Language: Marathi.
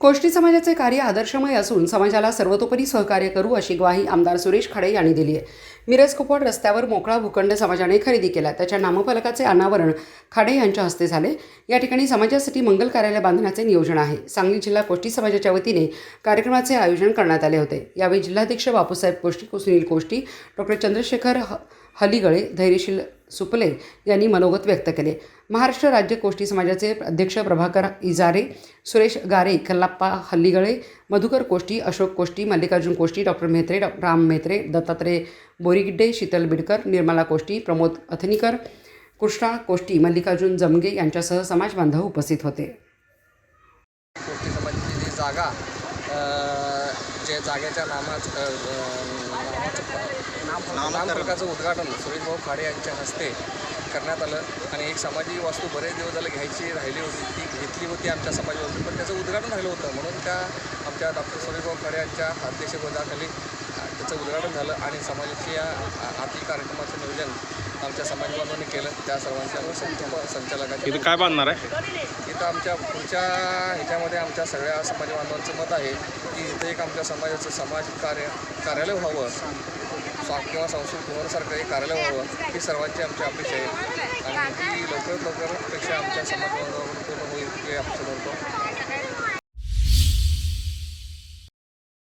कोष्टी समाजाचे कार्य आदर्शमय असून समाजाला सर्वतोपरी सहकार्य करू अशी ग्वाही आमदार सुरेश खाडे यांनी दिली आहे. मिरज कुपवाड रस्त्यावर मोकळा भूखंड समाजाने खरेदी केला. त्याच्या नामफलकाचे अनावरण खाडे यांच्या हस्ते झाले. या ठिकाणी समाजासाठी मंगल कार्यालय बांधण्याचे नियोजन आहे. सांगली जिल्हा कोष्टी समाजाच्या वतीने कार्यक्रमाचे आयोजन करण्यात आले होते. यावेळी जिल्हाध्यक्ष बापूसाहेब कोष्टी सुनील कोष्टी डॉक्टर चंद्रशेखर ह हलिगळे धैर्यशील सुपले यांनी मनोगत व्यक्त केले. महाराष्ट्र राज्य कोष्टी समाजाचे अध्यक्ष प्रभाकर इजारे सुरेश गारे कल्लाप्पा हल्लीगळे मधुकर कोष्टी अशोक कोष्टी मल्लिकार्जुन कोष्टी डॉक्टर मेहत्रे डॉ राम मेहत्रे दत्तात्रय बोरीगिड्डे शीतल बिडकर निर्मला कोष्टी प्रमोद अथनीकर कृष्णा कोष्टी मल्लिकार्जुन जमगे यांच्यासह समाज बांधव उपस्थित होते. कोष्टी समाजाची जी जागा जे जागेच्या नामाच नामाचं नामफलकाचं उद्घाटन सुरेशभाऊ खाडे यांच्या हस्ते करण्यात आलं आणि एक सामाजिक वास्तू बरेच दिवस झालं घ्यायची राहिली होती ती घेतली होती आमच्या समाजावरती पण त्याचं उद्घाटन राहिलं होतं. म्हणून त्या आमच्या डॉक्टर सुरेशभाऊ खाडे यांच्या अध्यक्षपदाखाली त्याचं उद्घाटन झालं आणि समाजाची या आतील कार्यक्रमाचं नियोजन आमच्या समाज बांधवांनी केलं. त्या सर्वांच्या आम्ही संच- संचालकाचे इथं काय बांधणार आहे? इथं आमच्या पुढच्या ह्याच्यामध्ये आमच्या सगळ्या समाज बांधवांचं मत आहे की इथं एक आमच्या समाजाचं समाज कार्य कार्यालय व्हावं. किंवा संस्कृत भवनसारखं एक कार्यालय व्हावं ही सर्वांची आमची अपेक्षा आहे. आणि ती लवकरात लवकरपेक्षा आमच्या समाज पूर्ण होईल हे अपेक्षा करतो